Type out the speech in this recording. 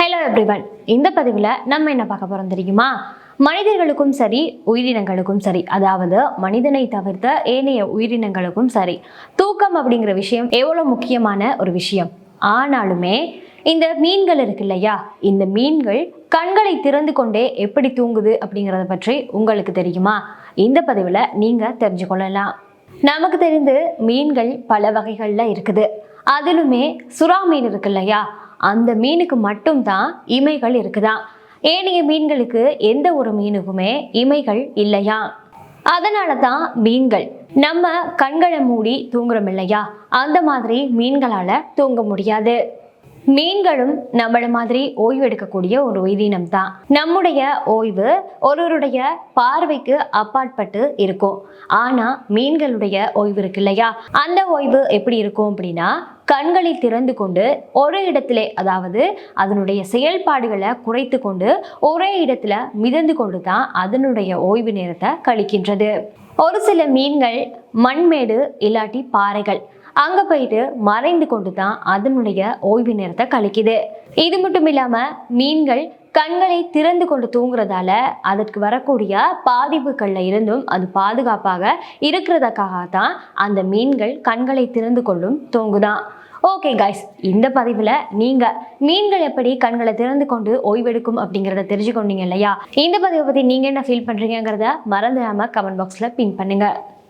Hello everyone இந்த பதிவில் நம்ம என்ன பார்க்க போகிறோம் தெரியுமா? மனிதர்களுக்கும் சரி உயிரினங்களுக்கும் சரி அதாவது மனிதனை தவிர்த்த ஏனைய உயிரினங்களுக்கும் சரி தூக்கம் அப்படிங்கிற விஷயம் எவ்வளோ முக்கியமான ஒரு விஷயம்? ஆனாலுமே இந்த மீன்கள் இருக்கு இல்லையா? இந்த மீன்கள் கண்களை திறந்து கொண்டே எப்படி தூங்குது அப்படிங்கிறத பற்றி உங்களுக்கு தெரியுமா? இந்த பதிவில் நீங்கள் தெரிஞ்சுக்கொள்ளலாம். நமக்கு தெரிந்து மீன்கள் பல வகைகளில் இருக்குது. அதிலுமே சுறா மீன் இருக்கு இல்லையா? அந்த மீனுக்கு மட்டும்தான் இமைகள் இருக்குதாம் ஏனைய மீன்களுக்கு எந்த ஒரு மீனுக்குமே இமைகள் இல்லையா? அதனால தான் மீன்கள். நம்ம கண்களை மூடி தூங்குறோம் இல்லையா? அந்த மாதிரி மீன்களால தூங்க முடியாது. மீன்களும் நம்மள மாதிரி ஓய்வு எடுக்கக்கூடிய ஒரு உயிரினம் தான் நம்முடைய ஓய்வு ஒருவருடைய பார்வைக்கு அப்பாற்பட்டு இருக்கும். ஆனா மீன்களுடைய ஓய்வு இருக்கு இல்லையா? அந்த ஓய்வு எப்படி இருக்கும் அப்படின்னா கண்களை திறந்து கொண்டு ஒரே இடத்திலே அதாவது அதனுடைய செயல்பாடுகளை குறைத்து கொண்டு ஒரே இடத்துல மிதந்து கொண்டு தான் அதனுடைய ஓய்வு நேரத்தை கழிக்கின்றது. ஒரு சில மீன்கள் மண்மேடு இல்லாட்டி பாறைகள் அங்க போயிட்டு மறைந்து கொண்டு தான் அதனுடைய ஓய்வு நேரத்தை கழிக்குது. இது மட்டும் இல்லாம மீன்கள் கண்களை திறந்து கொண்டு தூங்குறதால அதற்கு வரக்கூடிய பாதிப்புகளில் இருந்தும் அது பாதுகாப்பாக இருக்கிறதுக்காக தான் அந்த மீன்கள் கண்களை திறந்து கொள்ளும் தூங்குதான். ஓகே கைஸ் இந்த பதிவில் நீங்கள் மீன்கள் எப்படி கண்களை திறந்து கொண்டு ஓய்வெடுக்கும் அப்படிங்கிறத தெரிஞ்சுக்கொண்டீங்க இல்லையா? இந்த பதிவை பற்றி நீங்கள் என்ன ஃபீல் பண்ணுறீங்கிறத மறந்துடாமல் கமெண்ட் பாக்ஸில் பின் பண்ணுங்கள்